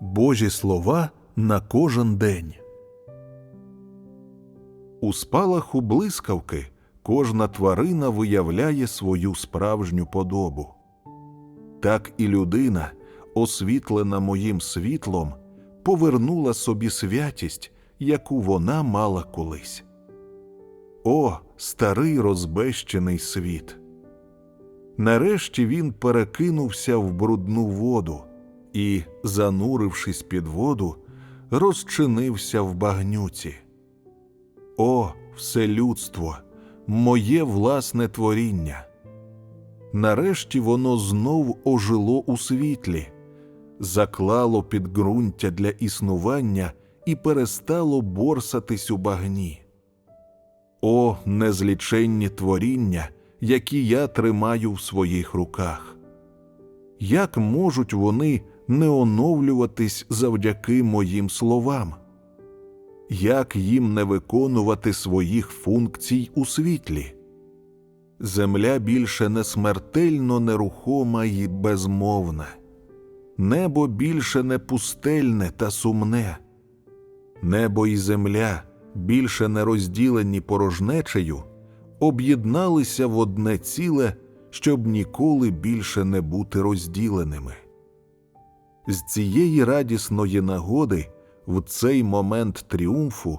Божі слова на кожен день. У спалаху блискавки кожна тварина виявляє свою справжню подобу. Так і людина, освітлена моїм світлом, повернула собі святість, яку вона мала колись. О, старий розбещений світ! Нарешті він перекинувся в брудну воду і, занурившись під воду, розчинився в багнюці. О, все людство, моє власне творіння! Нарешті воно знов ожило у світлі, заклало підґрунтя для існування і перестало борсатись у багні. О, незліченні творіння, які я тримаю в своїх руках! Як можуть вони не оновлюватись завдяки моїм словам? Як їм не виконувати своїх функцій у світлі? Земля більше не смертельно нерухома і безмовна, небо більше не пустельне та сумне, небо і земля, більше не розділені порожнечею, об'єдналися в одне ціле, щоб ніколи більше не бути розділеними. З цієї радісної нагоди, в цей момент тріумфу,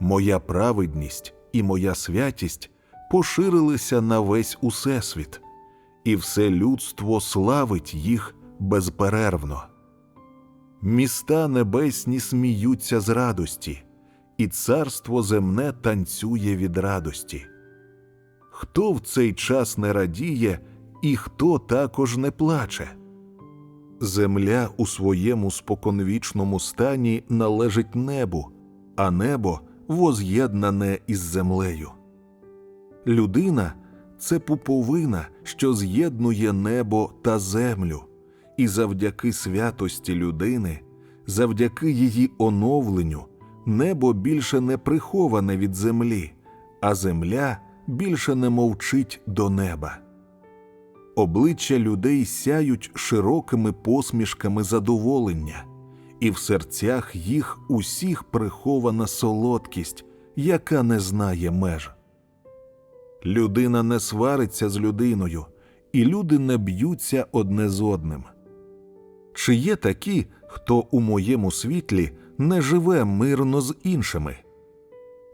моя праведність і моя святість поширилися на весь усесвіт, і все людство славить їх безперервно. Міста небесні сміються з радості, і царство земне танцює від радості. Хто в цей час не радіє, і хто також не плаче? Земля у своєму споконвічному стані належить небу, а небо воз'єднане із землею. Людина це пуповина, що з'єднує небо та землю, і завдяки святості людини, завдяки її оновленню, небо більше не приховане від землі, а земля більше не мовчить до неба. Обличчя людей сяють широкими посмішками задоволення, і в серцях їх усіх прихована солодкість, яка не знає меж. Людина не свариться з людиною, і люди не б'ються одне з одним. Чи є такі, хто у моєму світлі не живе мирно з іншими?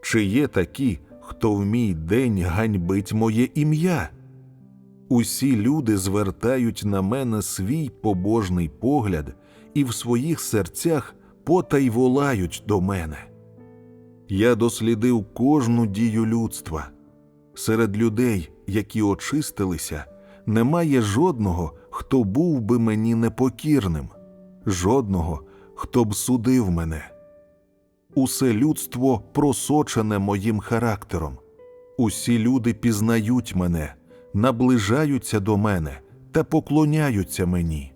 Чи є такі, хто в мій день ганьбить моє ім'я? Усі люди звертають на мене свій побожний погляд і в своїх серцях потай волають до мене. Я дослідив кожну дію людства. Серед людей, які очистилися, немає жодного, хто був би мені непокірним, жодного, хто б судив мене. Усе людство просочене моїм характером. Усі люди пізнають мене, наближаються до мене та поклоняються мені.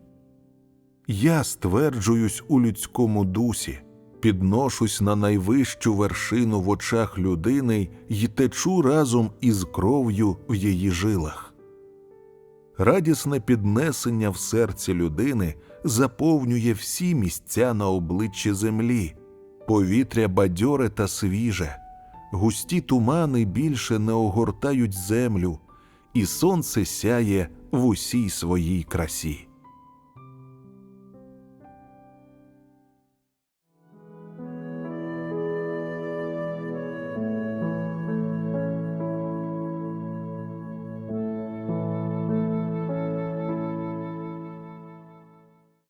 Я стверджуюсь у людському дусі, підношусь на найвищу вершину в очах людини й течу разом із кров'ю в її жилах. Радісне піднесення в серці людини заповнює всі місця на обличчі землі, повітря бадьоре та свіже, густі тумани більше не огортають землю, і сонце сяє в усій своїй красі.